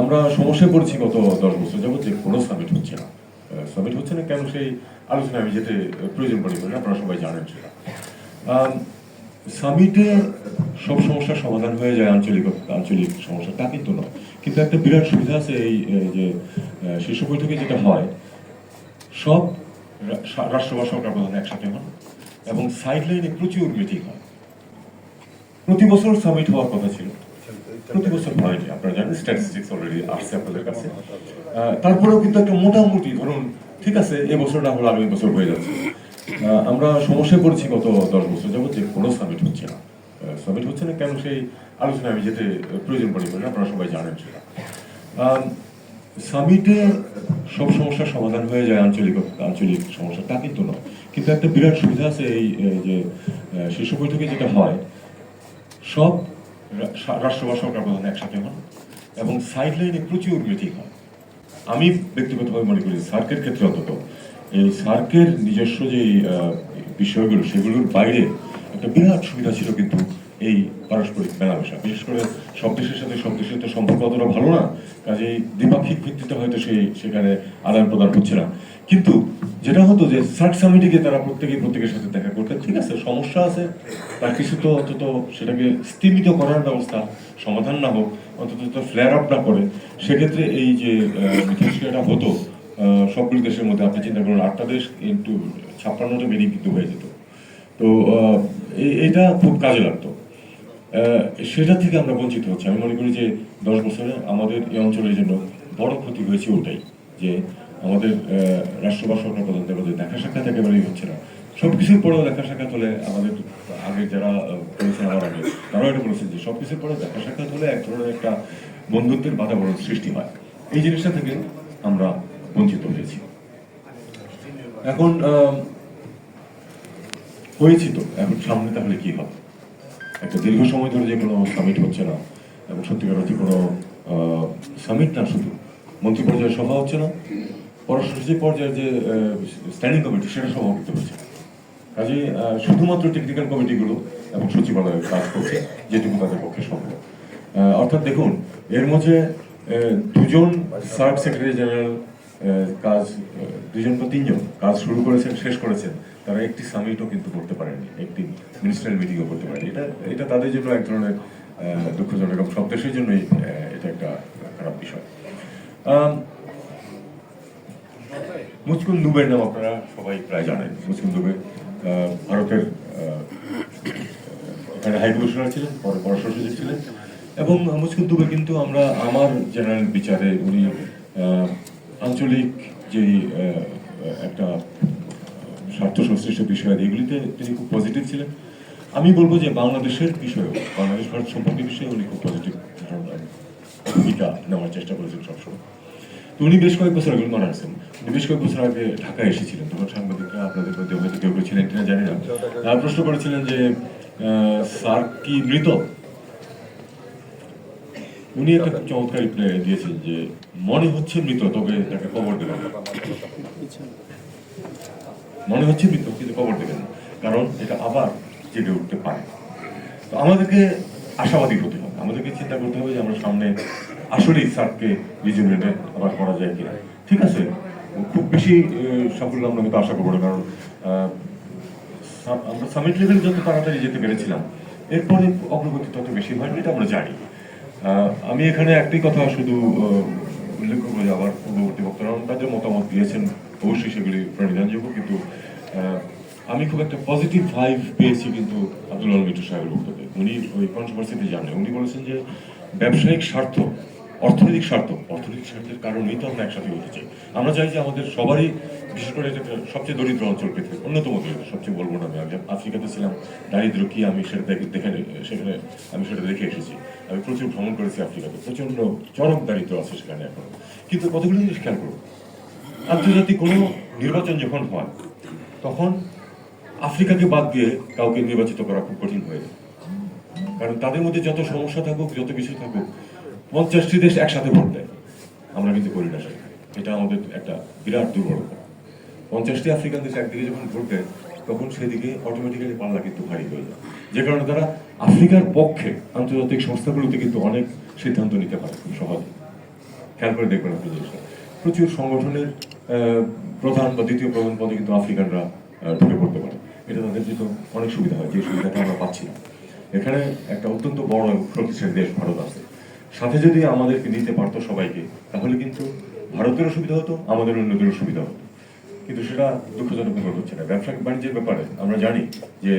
আমরা সমস্যায় পড়েছি গত দশ বছর যাবত যে কোনো সামিট হচ্ছে না। সামিট হচ্ছে না কেন সেই আলোচনা আমি যেতে প্রয়োজন পড়ে করি আপনারা সবাই জানেন সেটা। সামিটে সব সমস্যার সমাধান হয়ে যায় আঞ্চলিক আঞ্চলিক সমস্যা, তা কিন্তু নয়। কিন্তু একটা বিরাট সুবিধা আছে এই যে শীর্ষ বৈঠকে যেটা হয়, সব রাষ্ট্র বা সরকার প্রধান একসাথে হন এবং সাইড লাইনে প্রচুর মিটিং হয়। প্রতি বছর সামিট হওয়ার কথা ছিল। প্রতি বছর হয়নি আপনারা জানেন স্ট্যাটিস্টিক্স অলরেডি আসছে আপনাদের কাছে। আহ, তারপরেও কিন্তু একটা মোটামুটি ধরুন ঠিক আছে এবছর না হলে আগামী বছর হয়ে যাচ্ছে। আমরা সমস্যায় পড়েছি গত দশ বছর যাবত যে কোনো সামিট হচ্ছে না। সামিট হচ্ছে না কেন সেই আলোচনা আমি যেতে প্রয়োজন পড়ে করি আপনারা সবাই জানেন সেটা। সামিটে সব সমস্যার সমাধান হয়ে যায় আঞ্চলিক আঞ্চলিক সমস্যা তা কিন্তু নয়। কিন্তু একটা বিরাট সুবিধা আছে এই যে শীর্ষ বৈঠকে যেটা হয় সব রা- সা- সরকার প্রধান একসাথে হন এবং সাইডলাইনে প্রচুর মিটিং হয়। আমি ব্যক্তিগতভাবে মনে করি সার্কের ক্ষেত্রে অন্তত এই সার্কের নিজস্ব যে বিষয়গুলো, সেগুলোর বাইরে একটা বিরাট সুবিধা ছিল কিন্তু এই পারস্পরিক মেলামেশা। বিশেষ করে সব দেশের সাথে, সব দেশের তো সম্পর্ক অতটা ভালো না, কাজেই দ্বিপাক্ষিক ভিত্তিতে হয়তো সেই, সেখানে আদান প্রদান হচ্ছে না। কিন্তু যেটা হতো যে সার্ক সামিটে গিয়ে তারা প্রত্যেকে প্রত্যেকের সাথে দেখা করতে, ঠিক আছে, সমস্যা আছে। তার কিছু তো অন্তত সেটাকে স্তীমিত করার ব্যবস্থা, সমাধান না হোক, অন্তত ফ্লেয়ার আপ না করে। সেক্ষেত্রে এই যে মিথস্ক্রিয়াটা হতো সবগুলি দেশের মধ্যে, আপনি চিন্তা করুন, আটটা দেশ কিন্তু ছাপ্পান্নটা বেরিয়ে কিন্তু হয়ে যেত। তো এটা খুব কাজে লাগতো। সেটা থেকে আমরা বঞ্চিত হচ্ছি। আমি মনে করি যে দশ বছরে আমাদের এই অঞ্চলের জন্য বড় ক্ষতি হয়েছে ওটাই যে আমাদের আহ, রাষ্ট্র সরকার প্রধানদের মধ্যে দেখা সাক্ষাৎ একেবারেই হচ্ছে না। সবকিছুর পরেও দেখা সাক্ষাৎ হলে আমাদের আগে যারা আহ, করেছেন আমার আগে তারাও এটা বলেছেন যে সবকিছুর পরে দেখা সাক্ষাৎ হলে এক ধরনের একটা বন্ধুত্বের বাতাবরণ সৃষ্টি হয়। এই জিনিসটা থেকে আমরা বঞ্চিত হয়েছি। এখন হয়েছি তো। এখন সামনে তাহলে কি হবে? একটা দীর্ঘ সময় ধরে যে কোনো সামিট হচ্ছে না, এবং সত্যিকার অর্থে কোনো সামিট না শুধু মন্ত্রী পর্যায়ের সভা হচ্ছে না, পররাষ্ট্র সচিব পর্যায়ের যে স্ট্যান্ডিং কমিটি সেটা সভাপতি হচ্ছে। কাজে শুধুমাত্র টেকনিক্যাল কমিটিগুলো এবং সচিবালয় কাজ করছে, যেটুকু তাদের পক্ষে সম্ভব। অর্থাৎ দেখুন, এর মধ্যে দুজন সার্ক সেক্রেটারি জেনারেল কাজ দুজন বা তিনজন কাজ শুরু করেছেন, শেষ করেছেন, তারা একটি সামিটও কিন্তু করতে পারেনি একটি মিনিস্ট্রিয়াল মিটিংও করতে পারেনি এটা এটা তাদের জন্য এক ধরনের দুঃখজনক এবং সব দেশের জন্যই এটা একটা খারাপ বিষয়। মুচকুন দুবের নাম আপনারা সবাই প্রায় জানেন মুচকুন দুবে ভারতের এখানে হাই কমিশনার ছিলেন, পরে পররাষ্ট্র সচিব ছিলেন, এবং মুচকুন দুবে কিন্তু আমরা, আমার জেনারেল বিচারে উনি আঞ্চলিক যে একটা স্বার্থ সংশ্লিষ্ট বিষয় এগুলিতে তিনি খুব পজিটিভ ছিলেন। আমি বলব যে বাংলাদেশের বিষয়েও, বাংলাদেশ ভারত সম্পর্কে বিষয়ে উনি খুব পজিটিভ ভূমিকা নেওয়ার চেষ্টা করেছেন সবসময়। তো উনি বেশ কয়েক বছর আগে মারা গেছেন। উনি বেশ কয়েক বছর আগে ঢাকায় এসেছিলেন। তখন সাংবাদিকরা আপনাদের মধ্যে হয়তো কেউ কেউ ছিলেন কিনা জানি না। প্রশ্ন করেছিলেন যে স্যার কি মৃত? উনি একটা চমৎকার রিপ্লাই দিয়েছেন যে মনে হচ্ছে মৃত, তবে তাকে দেবেন মনে হচ্ছে মৃত, কিন্তু দেবেন কারণ এটা আবার জেগে উঠতে পারে। তো আমাদেরকে আশাবাদী হতে হবে। আমাদেরকে চিন্তা করতে হবে যে আমরা সামনে আসলেই স্যারকে রিজুমেন্টে আবার করা যায় কিনা। ঠিক আছে? খুব বেশি সাফল্য আমরা হয়তো আশা করব না, কারণ আমরা সামিট লেভেল যত তাড়াতাড়ি যেতে পেরেছিলাম, এরপরে অগ্রগতি তত বেশি হয়নি এটা আমরা জানি। আমি এখানে একটি কথা শুধু উল্লেখ করব যে আমার পূর্ববর্তী বক্তারা যে মতামত দিয়েছেন। অবশ্যই সেগুলি প্রণিধানযোগ্য কিন্তু আমি খুব একটা পজিটিভ ভাইভ পেয়েছি কিন্তু আব্দুল আলম মিটু সাহেবের বক্তব্যে। উনি ওই কন্ট্রোভার্সিতে জানেন উনি বলেছেন যে ব্যবসায়িক স্বার্থ অর্থনৈতিক স্বার্থ, অর্থনৈতিক স্বার্থের কারণেই তো আমরা একসাথে হতে চাই। আমরা চাই যে আমাদের সবারই, বিশেষ করে সবচেয়ে দরিদ্র অঞ্চল পৃথিবীর অন্যতম দরিদ্র, সবচেয়ে বলব না আমি। আফ্রিকাতে ছিলাম, দারিদ্র কি আমি সেটা দেখে সেখানে আমি সেটা দেখে এসেছি। আমি প্রচুর ভ্রমণ করেছি আফ্রিকাতে প্রচণ্ড চরম দারিদ্র আছে সেখানে এখন। কিন্তু কতগুলো জিনিস খেয়াল করব আন্তর্জাতিক কোনো নির্বাচন যখন হয়, তখন আফ্রিকাকে বাদ দিয়ে কাউকে নির্বাচিত করা খুব কঠিন হয়ে যায়। কারণ তাদের মধ্যে যত সমস্যা থাকুক, যত কিছু থাকুক পঞ্চাশটি দেশ একসাথে ভোট দেয়। আমরা কিন্তু করি না এটা আমাদের একটা বিরাট দুর্বলতা। পঞ্চাশটি আফ্রিকান দেশ একদিকে যখন ভোট দেয়, তখন সেদিকে অটোমেটিক্যালি পাল্লা কিন্তু ভারী হয়ে যায়। যে কারণে তারা আফ্রিকার পক্ষে আন্তর্জাতিক সংস্থাগুলোতে কিন্তু অনেক সিদ্ধান্ত নিতে পারে খুব সহজে খেয়াল করে দেখবেন আপনি জিনিসটা। প্রচুর সংগঠনের প্রধান বা দ্বিতীয় প্রধান পদে কিন্তু আফ্রিকানরা ঢুকে পড়তে পারে। এটা তাদের জন্য অনেক সুবিধা হয়, যে সুবিধাটা আমরা পাচ্ছি না। এখানে একটা অত্যন্ত বড় শক্তিশালী দেশ, ভারত আছে। সাথে যদি আমাদেরকে নিতে পারতো সবাইকে, তাহলে কিন্তু ভারতেরও সুবিধা হতো আমাদের অন্যদেরও সুবিধা হতো। কিন্তু সেটা দুঃখজনক ব্যাপার হচ্ছে না। ব্যবসা বাণিজ্যের ব্যাপারে আমরা জানি যে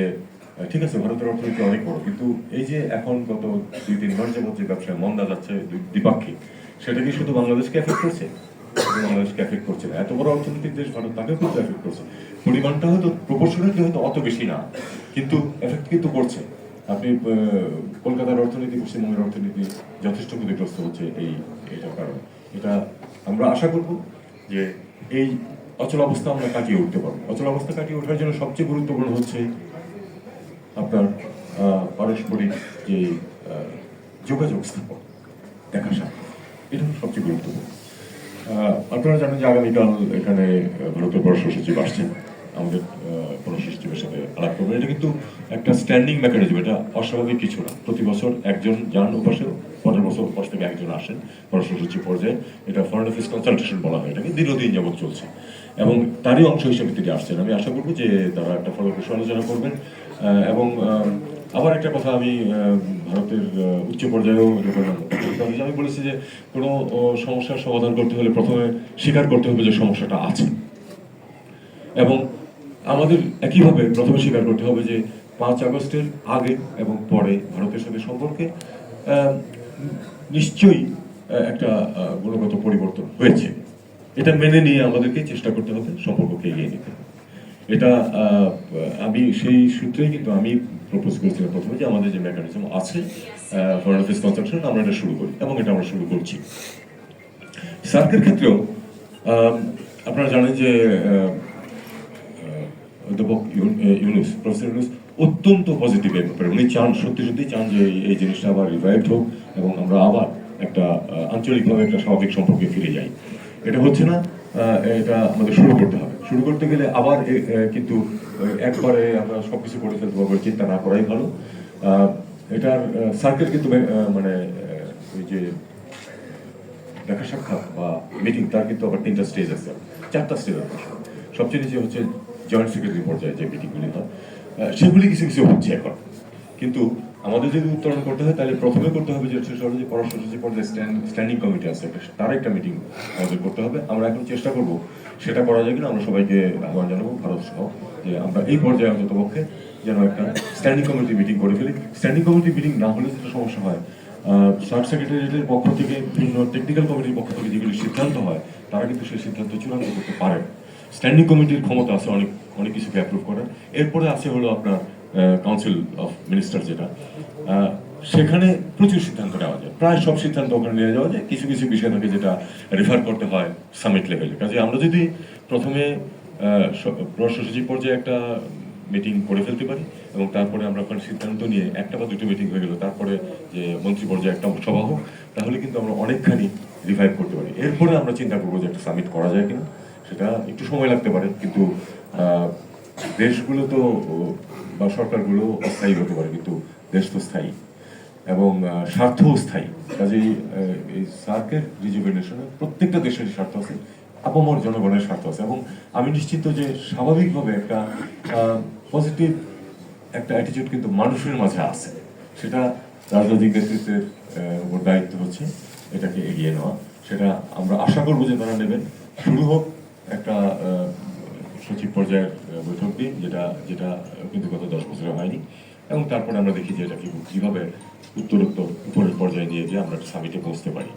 ঠিক আছে, ভারতের অর্থনীতি অনেক বড়, কিন্তু এই যে এখন গত দুই, তিন মাস যাবত যে ব্যবসায় মন্দা যাচ্ছে দ্বিপাক্ষিক, সেটা কি শুধু বাংলাদেশকে এফেক্ট করছে? বাংলাদেশকে এফেক্ট করছে না। এত বড় অর্থনৈতিক দেশ ভারত তাকেও কিন্তু এফেক্ট করছে। পরিমাণটা হয়তো প্রপোর্শনালি হয়তো অত বেশি না, কিন্তু এফেক্ট কিন্তু করছে। আপনি কলকাতার অর্থনীতি, পশ্চিমবঙ্গের অর্থনীতি যথেষ্ট ক্ষতিগ্রস্ত হচ্ছে এই, এটার কারণে। এটা আমরা আশা করব যে এই অচল অবস্থা আমরা কাটিয়ে উঠতে পারব। অচল অবস্থা কাটিয়ে ওঠার জন্য সবচেয়ে গুরুত্বপূর্ণ হচ্ছে আপনার পারস্পরিক যে যোগাযোগ স্থাপন, দেখা সাক্ষাৎ। এটা সবচেয়ে গুরুত্বপূর্ণ। আপনারা জানেন যে আগামীকাল এখানে ভারতের পররাষ্ট্র সচিব আসছেন। আমাদের পররাষ্ট্র সচিবের সাথে আলাপ করবেন এটা কিন্তু একটা স্ট্যান্ডিং মেকানিজম এটা অস্বাভাবিক কিছু না। প্রতি বছর একজন যান উপাসে পরের বছর ওপাশ থেকে একজন আসেন পররাষ্ট্র সচিব পর্যায়ে। এটা ফরেন অফিস কনসালটেশন বলা হয় এটাকে দীর্ঘদিন যাবত চলছে। এবং তারই অংশ হিসেবে তিনি আসছেন। আমি আশা করব যে তারা একটা ফলপ্রসূ আলোচনা করবেন। এবং আবার একটা কথা আমি ভারতের উচ্চ পর্যায়েও আমি বলেছি যে কোনো সমস্যার সমাধান করতে হলে প্রথমে স্বীকার করতে হবে যে সমস্যাটা আছে। এবং আমাদের একইভাবে প্রথমে স্বীকার করতে হবে যে পাঁচ আগস্টের আগে এবং পরে ভারতের সাথে সম্পর্কে নিশ্চয়ই একটা গুণগত পরিবর্তন হয়েছে। এটা মেনে নিয়ে আমাদেরকে চেষ্টা করতে হবে, সম্পর্ককে এগিয়ে নিতে এটা আমি সেই সূত্রেই কিন্তু আমি প্রপোজ করেছিলাম প্রথমে যে আমাদের যে মেকানিজম আছে ফরেন অফিস কনসালটেশন আমরা এটা শুরু করি এবং এটা আমরা শুরু করছি। সার্কের ক্ষেত্রেও আপনারা জানেন যে অধ্যাপক ইউ- ইউনুস। প্রফেসর ইউনুস, অত্যন্ত পজিটিভ এই ব্যাপারে। উনি চান, সত্যি সত্যি চান যে এই- জিনিসটা আবার রিভাইভ হোক এবং আমরা আবার একটা আঞ্চলিকভাবে একটা স্বাভাবিক সম্পর্কে ফিরে যাই। এটা হচ্ছে না এটা আমাদের শুরু করতে হবে। শুরু করতে গেলে আবার কিন্তু একবারে আমরা সবকিছু করে ফেলতে পারব, চিন্তা না করাই ভালো। এটার সার্কেল কিন্তু মানে ওই যে, দেখা সাক্ষাৎ বা মিটিং তার কিন্তু আবার তিনটা স্টেজ আছে। চারটা স্টেজ আছে। সবচেয়ে নিচে হচ্ছে জয়েন্ট সেক্রেটারি পর্যায়ে যে মিটিংগুলি হয় সেগুলি কিছু কিছু হচ্ছে এখন। কিন্তু আমাদের যদি উত্তরণ করতে হয়, তাহলে প্রথমে করতে হবে যে সেটা যে সচিব পর্যায়ে স্ট্যান্ডিং কমিটি আছে তার একটা মিটিং আমাদের করতে হবে। আমরা এখন চেষ্টা করব, সেটা করা যায় কিনা, আমরা সবাইকে আহ্বান জানাব, ভারত সহ, যে আমরা এই পর্যায়ে অন্তত পক্ষে যেন একটা স্ট্যান্ডিং কমিটি মিটিং করে ফেলি। স্ট্যান্ডিং কমিটি মিটিং না হলে যেটা সমস্যা হয় সাব সেক্রেটারিয়েটের পক্ষ থেকে বিভিন্ন টেকনিক্যাল কমিটির পক্ষ থেকে যেগুলি সিদ্ধান্ত হয়, তারা কিন্তু সেই সিদ্ধান্ত চূড়ান্ত করতে পারে স্ট্যান্ডিং কমিটির ক্ষমতা আছে, অনেক অনেক কিছুকে অ্যাপ্রুভ করার। এরপরে আছে হলো আপনার কাউন্সিল অফ মিনিস্টার যেটা। সেখানে প্রচুর সিদ্ধান্ত নেওয়া যায়। প্রায় সব সিদ্ধান্ত ওখানে নিয়ে যাওয়া যায়। কিছু কিছু বিষয় থাকে যেটা রেফার করতে হয় সামিট লেভেলে কাজে আমরা যদি প্রথমে পররাষ্ট্র সচিব পর্যায়ে একটা মিটিং করে ফেলতে পারি এবং তারপরে আমরা ওখানে সিদ্ধান্ত নিয়ে একটা বা দুটো মিটিং হয়ে গেল, তারপরে যে মন্ত্রী পর্যায়ে একটা সভা হোক, তাহলে কিন্তু আমরা অনেকখানি রিভাইভ করতে পারি। এরপরে আমরা চিন্তা করব যে একটা সামিট করা যায় কিনা। সেটা একটু সময় লাগতে পারে কিন্তু দেশগুলো তো বা সরকারগুলো অস্থায়ী হতে পারে কিন্তু দেশ তো স্থায়ী এবং আহ, স্বার্থও স্থায়ী। কাজেই এই সার্কের রিজুভেনেশনে প্রত্যেকটা দেশের স্বার্থ আছে আপামর জনগণের স্বার্থ আছে এবং আমি নিশ্চিত যে স্বাভাবিকভাবে একটা পজিটিভ একটা অ্যাটিটিউড কিন্তু মানুষের মাঝে আছে। সেটা রাজনৈতিক নেতৃত্বের উপর দায়িত্ব হচ্ছে এটাকে এগিয়ে নেওয়া। সেটা আমরা আশা করব যে তারা নেবেন। শুরু হোক একটা সচিব পর্যায়ের বৈঠক দিন, যেটা যেটা কিন্তু গত দশ বছরে হয়নি। এবং তারপরে আমরা দেখি যে এটা কীভাবে উত্তরোত্তর উপরের পর্যায়ে নিয়ে গিয়ে আমরা সামিটে পৌঁছতে পারি।